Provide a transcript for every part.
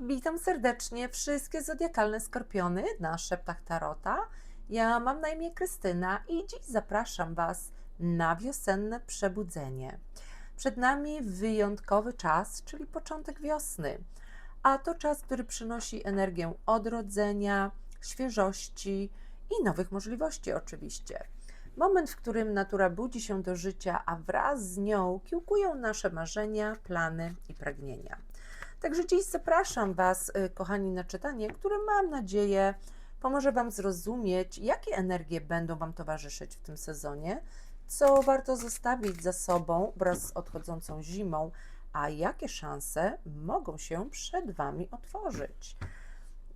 Witam serdecznie wszystkie zodiakalne skorpiony na szeptach Tarota. Ja mam na imię Krystyna i dziś zapraszam Was na wiosenne przebudzenie. Przed nami wyjątkowy czas, czyli początek wiosny, a to czas, który przynosi energię odrodzenia, świeżości i nowych możliwości, oczywiście. Moment, w którym natura budzi się do życia, a wraz z nią kiełkują nasze marzenia, plany i pragnienia. Także dziś zapraszam Was, y, kochani, na czytanie, które mam nadzieję pomoże Wam zrozumieć, jakie energie będą Wam towarzyszyć w tym sezonie, co warto zostawić za sobą wraz z odchodzącą zimą, a jakie szanse mogą się przed Wami otworzyć.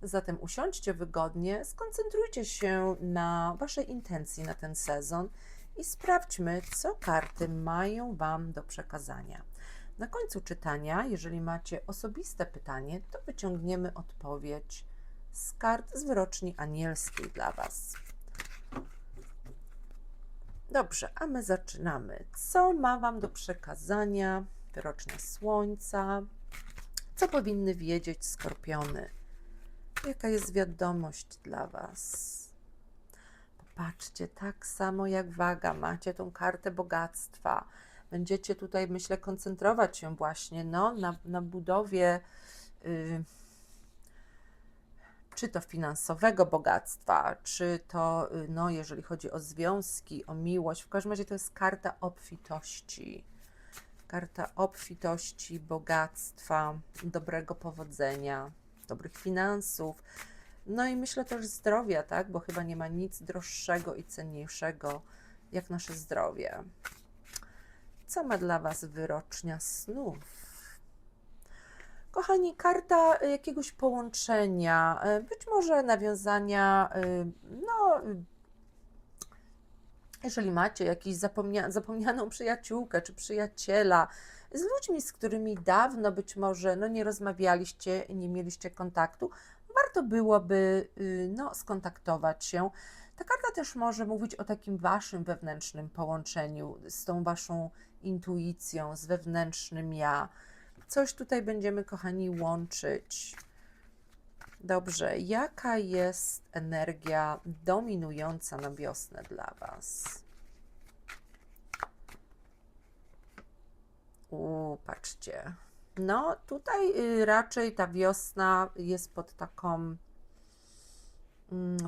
Zatem usiądźcie wygodnie, skoncentrujcie się na Waszej intencji na ten sezon i sprawdźmy, co karty mają Wam do przekazania. Na końcu czytania, jeżeli macie osobiste pytanie, to wyciągniemy odpowiedź z kart z wyroczni anielskiej dla Was. Dobrze, a my zaczynamy. Co ma Wam do przekazania wyrocznia Słońca? Co powinny wiedzieć skorpiony? Jaka jest wiadomość dla Was? Popatrzcie, tak samo jak waga, macie tą kartę bogactwa. Będziecie tutaj, myślę, koncentrować się właśnie no, na, na budowie y, czy to finansowego bogactwa, czy to, y, no, jeżeli chodzi o związki, o miłość. W każdym razie to jest karta obfitości. Karta obfitości, bogactwa, dobrego powodzenia, dobrych finansów. No i myślę też zdrowia, tak? Bo chyba nie ma nic droższego i cenniejszego jak nasze zdrowie. Co ma dla Was wyrocznia snów? Kochani, karta jakiegoś połączenia, y, być może nawiązania, y, no, y, jeżeli macie jakąś zapomnia zapomnianą przyjaciółkę czy przyjaciela, z ludźmi, z którymi dawno być może no, nie rozmawialiście, nie mieliście kontaktu, warto byłoby no, skontaktować się. Ta karta też może mówić o takim waszym wewnętrznym połączeniu z tą waszą intuicją, z wewnętrznym ja. Coś tutaj będziemy, kochani, łączyć. Dobrze, jaka jest energia dominująca na wiosnę dla Was? U, patrzcie. No, tutaj y, raczej ta wiosna jest pod taką,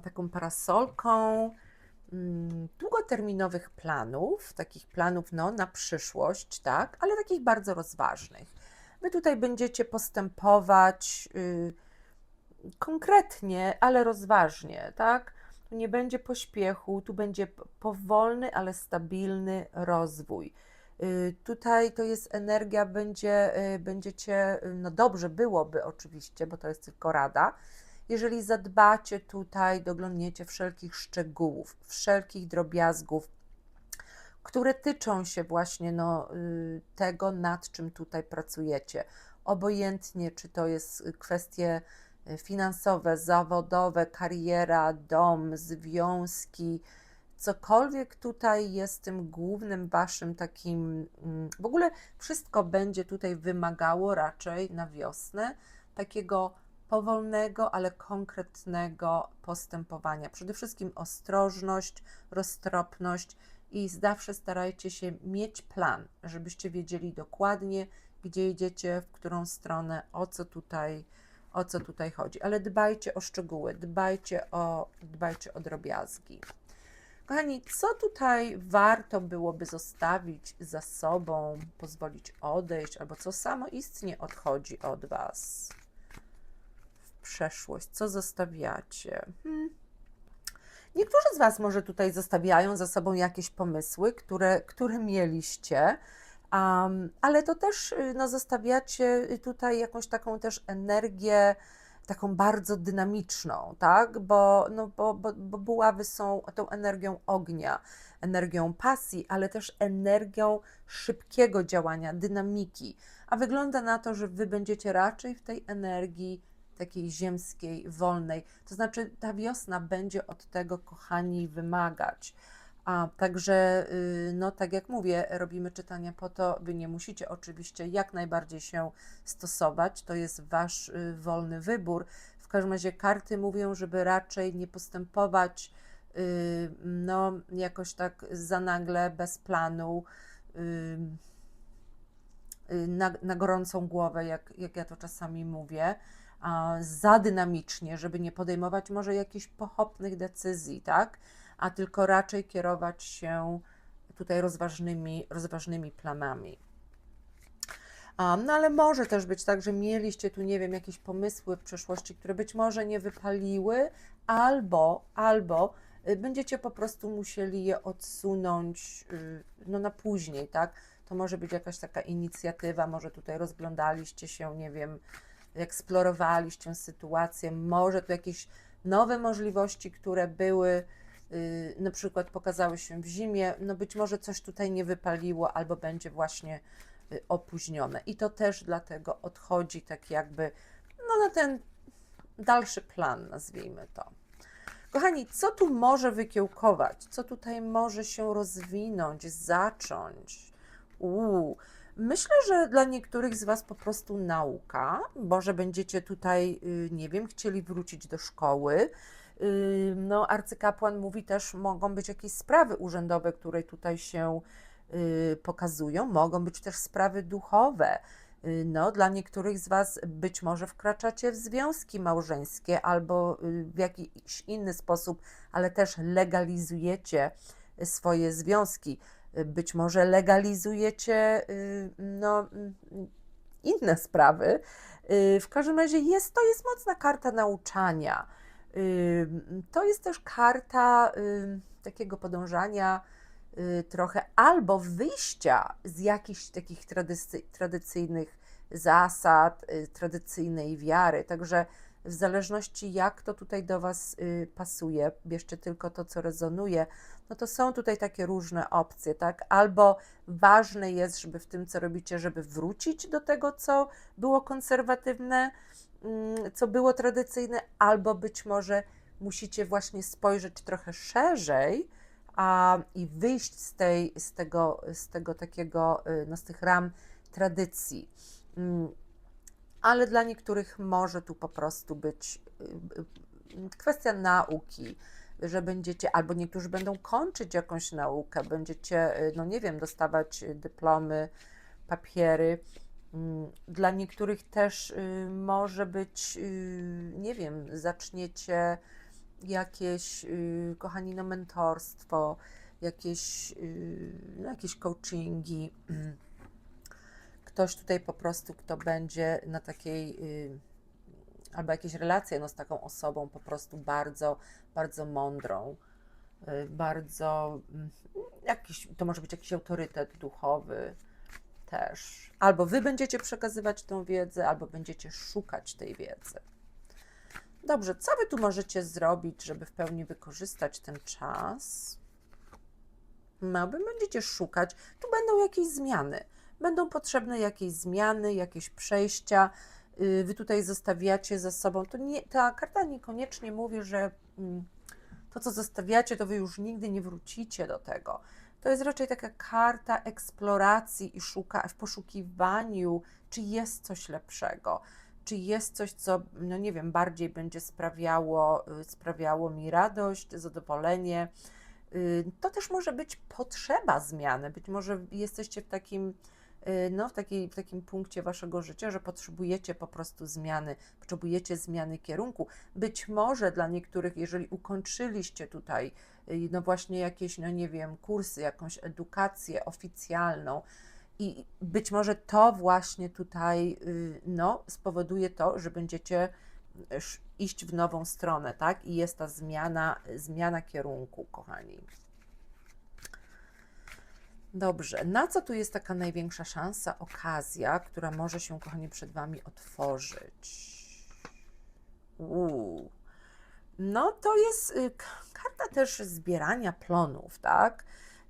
taką parasolką mm, długoterminowych planów, takich planów no, na przyszłość, tak, ale takich bardzo rozważnych. Wy tutaj będziecie postępować y, konkretnie, ale rozważnie, tak? Tu nie będzie pośpiechu, tu będzie powolny, ale stabilny rozwój. Y, tutaj to jest energia, będzie, y, będziecie, no dobrze byłoby oczywiście, bo to jest tylko rada, jeżeli zadbacie tutaj, doglądniecie wszelkich szczegółów, wszelkich drobiazgów, które tyczą się właśnie no, y, tego, nad czym tutaj pracujecie. Obojętnie, czy to jest kwestie y, finansowe, zawodowe, kariera, dom, związki, cokolwiek tutaj jest tym głównym waszym takim, mm, w ogóle wszystko będzie tutaj wymagało raczej na wiosnę takiego powolnego, ale konkretnego postępowania. Przede wszystkim ostrożność, roztropność i zawsze starajcie się mieć plan, żebyście wiedzieli dokładnie, gdzie idziecie, w którą stronę, o co tutaj, o co tutaj chodzi. Ale dbajcie o szczegóły, dbajcie o, dbajcie o drobiazgi. Kochani, co tutaj warto byłoby zostawić za sobą, pozwolić odejść, albo co samo istnie odchodzi od Was przeszłość? Co zostawiacie? Hmm. Niektórzy z Was może tutaj zostawiają za sobą jakieś pomysły, które, które mieliście, um, ale to też y, no, zostawiacie tutaj jakąś taką też energię, taką bardzo dynamiczną, tak? Bo, no, bo, bo, bo buławy są tą energią ognia, energią pasji, ale też energią szybkiego działania, dynamiki. A wygląda na to, że Wy będziecie raczej w tej energii takiej ziemskiej, wolnej. To znaczy, ta wiosna będzie od tego, kochani, wymagać. A także, y, no tak jak mówię, robimy czytania po to, wy nie musicie oczywiście jak najbardziej się stosować, to jest wasz y, wolny wybór. W każdym razie karty mówią, żeby raczej nie postępować y, no jakoś tak za nagle, bez planu, na, na gorącą głowę, jak, jak ja to czasami mówię, za dynamicznie, żeby nie podejmować może jakichś pochopnych decyzji, tak? A tylko raczej kierować się tutaj rozważnymi, rozważnymi planami. No ale może też być tak, że mieliście tu, nie wiem, jakieś pomysły w przeszłości, które być może nie wypaliły, albo, albo y, będziecie po prostu musieli je odsunąć y, no, na później, tak? To może być jakaś taka inicjatywa, może tutaj rozglądaliście się, nie wiem, eksplorowaliście sytuację, może tu jakieś nowe możliwości, które były, y, na przykład pokazały się w zimie, no być może coś tutaj nie wypaliło, albo będzie właśnie y, opóźnione. I to też dlatego odchodzi tak jakby no, na ten dalszy plan, nazwijmy to. Kochani, co tu może wykiełkować? Co tutaj może się rozwinąć, zacząć? Uuu, myślę, że dla niektórych z Was po prostu nauka, bo że będziecie tutaj, y, nie wiem, chcieli wrócić do szkoły. Y, No, arcykapłan mówi też, mogą być jakieś sprawy urzędowe, które tutaj się y, pokazują, mogą być też sprawy duchowe. No, dla niektórych z Was być może wkraczacie w związki małżeńskie albo w jakiś inny sposób, ale też legalizujecie swoje związki. Być może legalizujecie y, no, inne sprawy. Y, W każdym razie jest, to jest mocna karta nauczania. Y, To jest też karta takiego podążania trochę albo wyjścia z jakichś takich tradycy, tradycyjnych zasad, y, tradycyjnej wiary. Także w zależności jak to tutaj do Was y, pasuje, bierzcie tylko to, co rezonuje, no to są tutaj takie różne opcje, tak? Albo ważne jest, żeby w tym, co robicie, żeby wrócić do tego, co było konserwatywne, mm, co było tradycyjne, albo być może musicie właśnie spojrzeć trochę szerzej, a, i wyjść z, tej, z, tego, z tego takiego, y, no z tych ram tradycji. Mm, Ale dla niektórych może tu po prostu być y, y, kwestia nauki, że będziecie, albo niektórzy będą kończyć jakąś naukę, będziecie, y, no nie wiem, dostawać dyplomy, papiery. Mm, Dla niektórych też może być, nie wiem, zaczniecie jakieś, kochani, no mentorstwo, jakieś, no, jakieś coachingi. Ktoś tutaj po prostu, kto będzie na takiej, y, albo jakieś relacje no, z taką osobą po prostu bardzo, bardzo mądrą, y, bardzo, mm, jakiś, to może być jakiś autorytet duchowy też. Albo wy będziecie przekazywać tą wiedzę, albo będziecie szukać tej wiedzy. Dobrze, co wy tu możecie zrobić, żeby w pełni wykorzystać ten czas? No, będziecie szukać, tu będą jakieś zmiany. Będą potrzebne jakieś zmiany, jakieś przejścia. Y, Wy tutaj zostawiacie za sobą. To nie, ta karta niekoniecznie mówi, że mm, to, co zostawiacie, to wy już nigdy nie wrócicie do tego. To jest raczej taka karta eksploracji i szuka, w poszukiwaniu, czy jest coś lepszego, czy jest coś, co, no nie wiem, bardziej będzie sprawiało, y, sprawiało mi radość, zadowolenie. Y, To też może być potrzeba zmiany. Być może jesteście w takim, no, w, takiej, w takim punkcie waszego życia, że potrzebujecie po prostu zmiany, potrzebujecie zmiany kierunku. Być może dla niektórych, jeżeli ukończyliście tutaj, y, no właśnie jakieś, no nie wiem, kursy, jakąś edukację oficjalną, i być może to właśnie tutaj, y, no, spowoduje to, że będziecie iść w nową stronę, tak? I jest ta zmiana, zmiana kierunku, kochani. Dobrze, na co tu jest taka największa szansa, okazja, która może się, kochani, przed Wami otworzyć? Uuu. No, to jest y, karta też zbierania plonów, tak?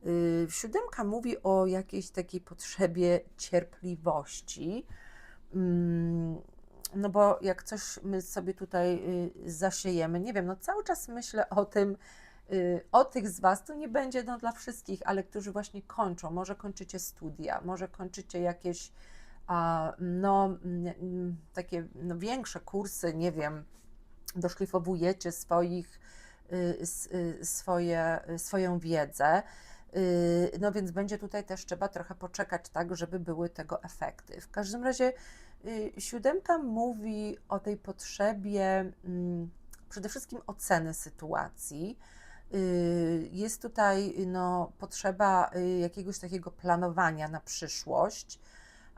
Y, Siódemka mówi o jakiejś takiej potrzebie cierpliwości. Mm, No bo jak coś my sobie tutaj y, zasiejemy, nie wiem, no cały czas myślę o tym, o tych z Was, to nie będzie no, dla wszystkich, ale którzy właśnie kończą, może kończycie studia, może kończycie jakieś a, no, mm, mm, takie no, większe kursy, nie wiem, doszlifowujecie swoich, y, y, swoje, y, swoją wiedzę. Y, No więc będzie tutaj też trzeba trochę poczekać, tak, żeby były tego efekty. W każdym razie y, siódemka mówi o tej potrzebie mm, przede wszystkim oceny sytuacji. Y, Jest tutaj no, potrzeba y, jakiegoś takiego planowania na przyszłość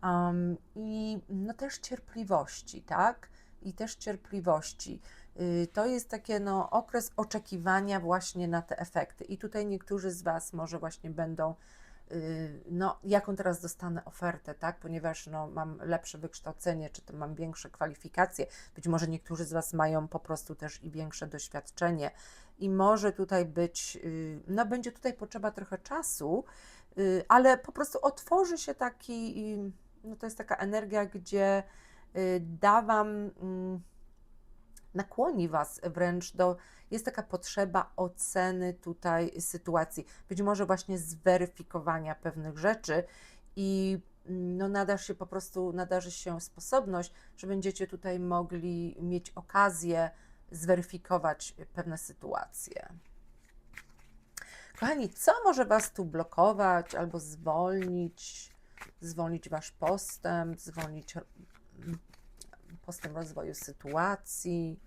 um, i no, też cierpliwości, tak? I też cierpliwości. Y, To jest takie no, okres oczekiwania właśnie na te efekty. I tutaj niektórzy z Was może właśnie będą, y, no, jaką teraz dostanę ofertę, tak? Ponieważ no, mam lepsze wykształcenie, czy to mam większe kwalifikacje. Być może niektórzy z Was mają po prostu też i większe doświadczenie. I może tutaj być, y, no, będzie tutaj potrzeba trochę czasu, y, ale po prostu otworzy się taki, y, no, to jest taka energia, gdzie da Wam. mm, nakłoni Was wręcz do, jest taka potrzeba oceny tutaj sytuacji, być może właśnie zweryfikowania pewnych rzeczy i mm, no nadarzy się po prostu, nadarzy się sposobność, że będziecie tutaj mogli mieć okazję zweryfikować pewne sytuacje. Kochani, co może Was tu blokować albo zwolnić, zwolnić Wasz postęp, zwolnić postęp rozwoju sytuacji?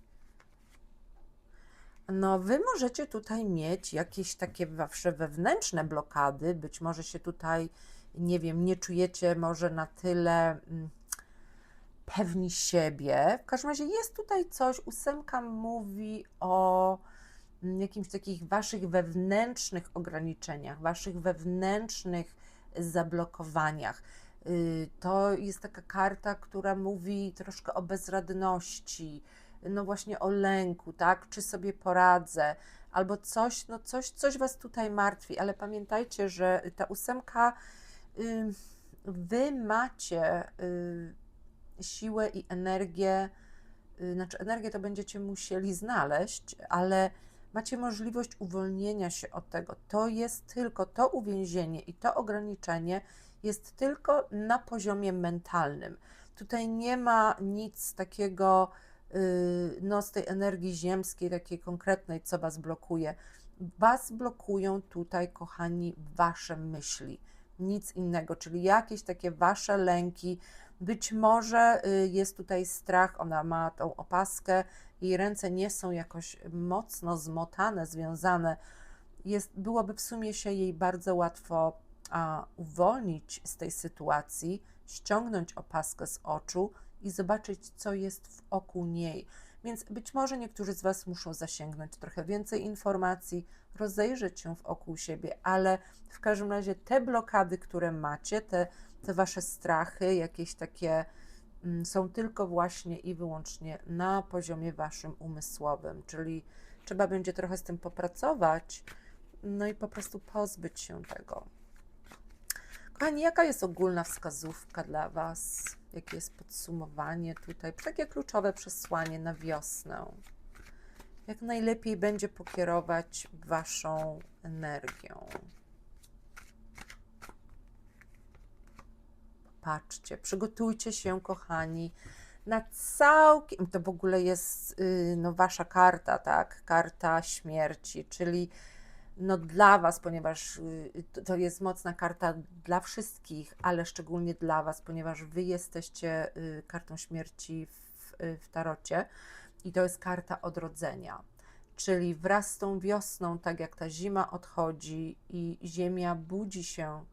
No, wy możecie tutaj mieć jakieś takie wasze wewnętrzne blokady, być może się tutaj, nie wiem, nie czujecie może na tyle mm, pewni siebie. W każdym razie jest tutaj coś, ósemka mówi o mm, jakimś takich waszych wewnętrznych ograniczeniach, waszych wewnętrznych zablokowaniach. Y, To jest taka karta, która mówi troszkę o bezradności, no właśnie o lęku, tak? Czy sobie poradzę, albo coś, no coś, coś was tutaj martwi, ale pamiętajcie, że ta ósemka, y, wy macie y, siłę i energię, y, znaczy energię to będziecie musieli znaleźć, ale macie możliwość uwolnienia się od tego. To jest tylko to uwięzienie i to ograniczenie jest tylko na poziomie mentalnym. Tutaj nie ma nic takiego, y, no, z tej energii ziemskiej, takiej konkretnej, co Was blokuje. Was blokują tutaj, kochani, Wasze myśli, nic innego, czyli jakieś takie Wasze lęki. Być może y, jest tutaj strach, ona ma tą opaskę, jej ręce nie są jakoś mocno zmotane, związane. Jest, byłoby w sumie się jej bardzo łatwo a, uwolnić z tej sytuacji, ściągnąć opaskę z oczu i zobaczyć, co jest wokół niej. Więc być może niektórzy z Was muszą zasięgnąć trochę więcej informacji, rozejrzeć się wokół siebie, ale w każdym razie te blokady, które macie, te, te Wasze strachy, jakieś takie mm, są tylko właśnie i wyłącznie na poziomie Waszym umysłowym, czyli trzeba będzie trochę z tym popracować, no i po prostu pozbyć się tego. Kochani, jaka jest ogólna wskazówka dla Was? Jakie jest podsumowanie tutaj? Takie kluczowe przesłanie na wiosnę. Jak najlepiej będzie pokierować Waszą energią? Patrzcie, przygotujcie się, kochani, na całkiem. To w ogóle jest y, no, Wasza karta, tak? Karta śmierci, czyli no dla Was, ponieważ y, to- jest mocna karta dla wszystkich, ale szczególnie dla Was, ponieważ Wy jesteście y, kartą śmierci w, y, w tarocie i to jest karta odrodzenia. Czyli wraz z tą wiosną, tak jak ta zima odchodzi i ziemia budzi się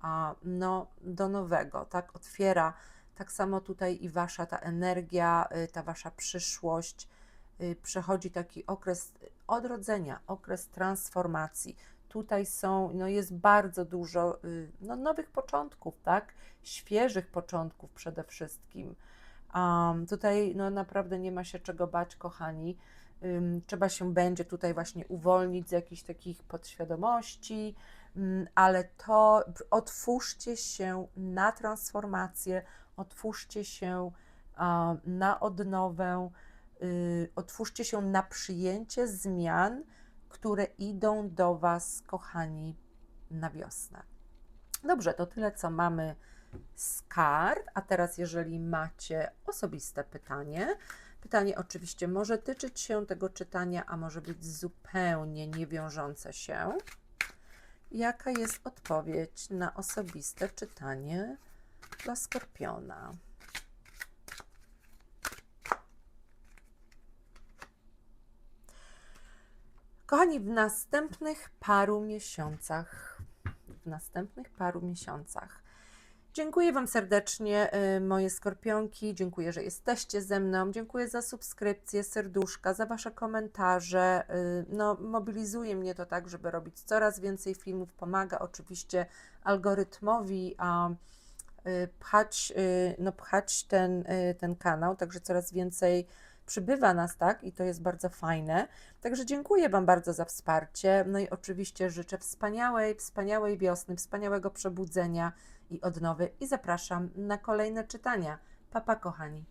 a, no, do nowego, tak, otwiera, tak samo tutaj i Wasza ta energia, ta Wasza przyszłość, przechodzi taki okres odrodzenia, okres transformacji. Tutaj są, no jest bardzo dużo y, no, nowych początków, tak? Świeżych początków przede wszystkim. Um, tutaj no, naprawdę nie ma się czego bać, kochani. Ym, trzeba się będzie tutaj właśnie uwolnić z jakichś takich podświadomości, ym, ale to otwórzcie się na transformację, otwórzcie się a, na odnowę, y, otwórzcie się na przyjęcie zmian, które idą do Was, kochani, na wiosnę. Dobrze, to tyle, co mamy z kart. A teraz, jeżeli macie osobiste pytanie, pytanie oczywiście może tyczyć się tego czytania, a może być zupełnie niewiążące się. Jaka jest odpowiedź na osobiste czytanie dla skorpiona? Kochani, w następnych paru miesiącach, w następnych paru miesiącach. Dziękuję Wam serdecznie, y, moje skorpionki. Dziękuję, że jesteście ze mną. Dziękuję za subskrypcje, serduszka, za Wasze komentarze. Y, No, mobilizuje mnie to tak, żeby robić coraz więcej filmów. Pomaga oczywiście algorytmowi a, y, pchać, no, pchać ten, ten kanał, także coraz więcej przybywa nas, tak? I to jest bardzo fajne. Także dziękuję Wam bardzo za wsparcie. No i oczywiście życzę wspaniałej, wspaniałej wiosny, wspaniałego przebudzenia i odnowy i zapraszam na kolejne czytania. Papa, kochani.